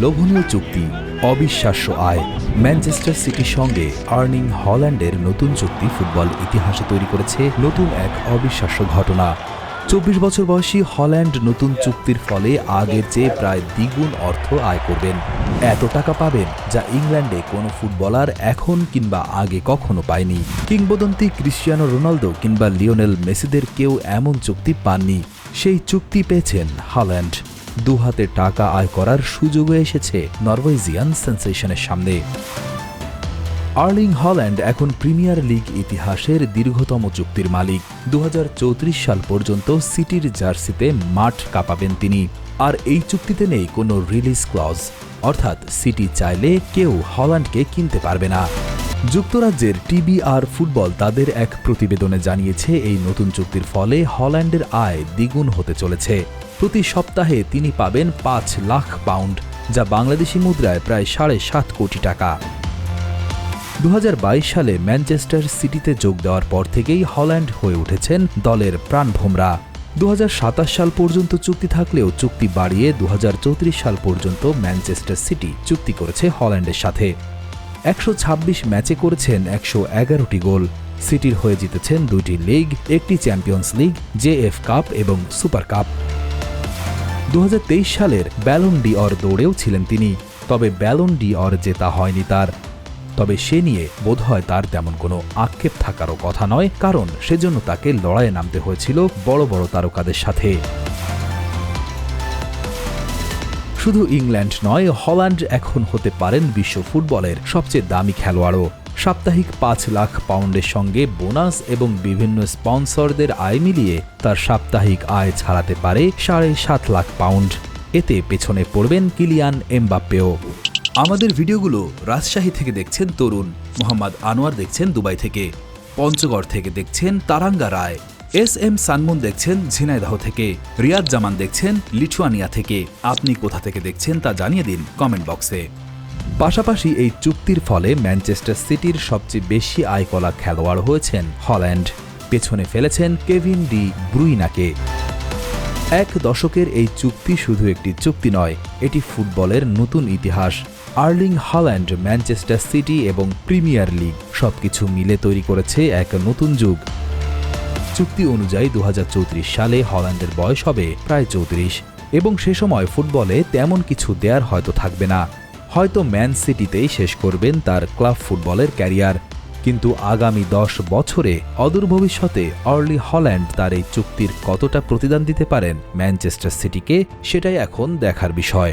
লোভনীয় চুক্তি, অবিশ্বাস্য আয়, ম্যানচেস্টার সিটির সঙ্গে আর্নিং হল্যান্ডের নতুন চুক্তি ফুটবল ইতিহাসে তৈরি করেছে নতুন এক অবিশ্বাস্য ঘটনা। চব্বিশ বছর বয়সী হল্যান্ড নতুন চুক্তির ফলে আগের চেয়ে প্রায় দ্বিগুণ অর্থ আয় করবেন। এত টাকা পাবেন যা ইংল্যান্ডে কোনো ফুটবলার এখন কিংবা আগে কখনো পায়নি। কিংবদন্তি ক্রিশ্চিয়ানো রোনালদো কিংবা লিওনেল মেসিদের কেউ এমন চুক্তি পাননি। সেই চুক্তি পেয়েছেন হল্যান্ড। দুহাতে টাকা আয় করার সুযোগও এসেছে নরওয়েজিয়ান সেন্সেশনের সামনে। আর্লিং হল্যান্ড এখন প্রিমিয়ার লিগ ইতিহাসের দীর্ঘতম চুক্তির মালিক। দু হাজার চৌত্রিশ সাল পর্যন্ত সিটির জার্সিতে মাঠ কাঁপাবেন তিনি। আর এই চুক্তিতে নেই কোনো রিলিজ ক্লজ। অর্থাৎ সিটি চাইলে কেউ হল্যান্ডকে কিনতে পারবে না। যুক্তরাজ্যের টিবিআর ফুটবল তাদের এক প্রতিবেদনে জানিয়েছে, এই নতুন চুক্তির ফলে হল্যান্ডের আয় দ্বিগুণ হতে চলেছে। প্রতি সপ্তাহে তিনি পাবেন পাঁচ লাখ পাউন্ড, যা বাংলাদেশি মুদ্রায় প্রায় সাড়ে সাত কোটি টাকা। দু হাজার বাইশ সালে ম্যানচেস্টার সিটিতে যোগ দেওয়ার পর থেকেই হল্যান্ড হয়ে উঠেছেন দলের প্রাণভোমরা। দু হাজার সাতাশ সাল পর্যন্ত চুক্তি থাকলেও চুক্তি বাড়িয়ে দুহাজার চৌত্রিশ সাল পর্যন্ত ম্যানচেস্টার সিটি চুক্তি করেছে হল্যান্ডের সাথে। একশো ছাব্বিশ ম্যাচে করেছেন একশো এগারোটি গোল। সিটির হয়ে জিতেছেন দুইটি লিগ, একটি চ্যাম্পিয়ন্স লিগ জেএফ কাপ এবং সুপার কাপ। দুহাজার তেইশ সালের ব্যালন ডি অর দৌড়েও ছিলেন তিনি, তবে ব্যালন ডি অর জেতা হয়নি তার। তবে সে নিয়ে বোধহয় তার তেমন কোনো আক্ষেপ থাকারও কথা নয়, কারণ সেজন্য তাকে লড়াইয়ে নামতে হয়েছিল বড় বড় তারকাদের সাথে। শুধু ইংল্যান্ড নয়, হল্যান্ড এখন হতে পারেন বিশ্ব ফুটবলের সবচেয়ে দামি খেলোয়াড়ও। সাপ্তাহিক পাঁচ লাখ পাউন্ডের সঙ্গে বোনাস এবং বিভিন্ন স্পন্সরদের আয় মিলিয়ে তার সাপ্তাহিক আয় ছাড়াতে পারে সাড়ে সাত লাখ পাউন্ড। এতে পেছনে পড়বেন কিলিয়ান এমবাপ্পেও। আমাদের ভিডিওগুলো রাজশাহী থেকে দেখছেন তরুণ, মোহাম্মদ আনোয়ার দেখছেন দুবাই থেকে, পঞ্চগড় থেকে দেখছেন Taranga Roy. S M Sunmoon দেখছেন ঝিনাইদহ থেকে। রিয়াদ জামান দেখছেন লিথুয়ানিয়া থেকে। আপনি কোথা থেকে দেখছেন তা জানিয়ে দিন কমেন্ট বক্সে। পাশাপাশি এই চুক্তির ফলে ম্যানচেস্টার সিটির সবচেয়ে বেশি আয় আয়কলা খেলোয়াড় হয়েছেন হল্যান্ড। পেছনে ফেলেছেন কেভিন ডি ব্রুইনাকে। এক দশকের এই চুক্তি শুধু একটি চুক্তি নয়, এটি ফুটবলের নতুন ইতিহাস। আর্লিং হল্যান্ড, ম্যানচেস্টার সিটি এবং প্রিমিয়ার লিগ সবকিছু মিলে তৈরি করেছে এক নতুন যুগ। চুক্তি অনুযায়ী দু হাজার চৌত্রিশ সালে হল্যান্ডের বয়স হবে প্রায় চৌত্রিশ, এবং সে সময় ফুটবলে তেমন কিছু দেয়ার হয়তো থাকবে না। হয়তো ম্যান সিটিতেই শেষ করবেন তার ক্লাব ফুটবলের ক্যারিয়ার। কিন্তু আগামী দশ বছরে অদূর ভবিষ্যতে অর্লি হল্যান্ড তার এই চুক্তির কতটা প্রতিদান দিতে পারেন ম্যানচেস্টার সিটিকে, সেটাই এখন দেখার বিষয়।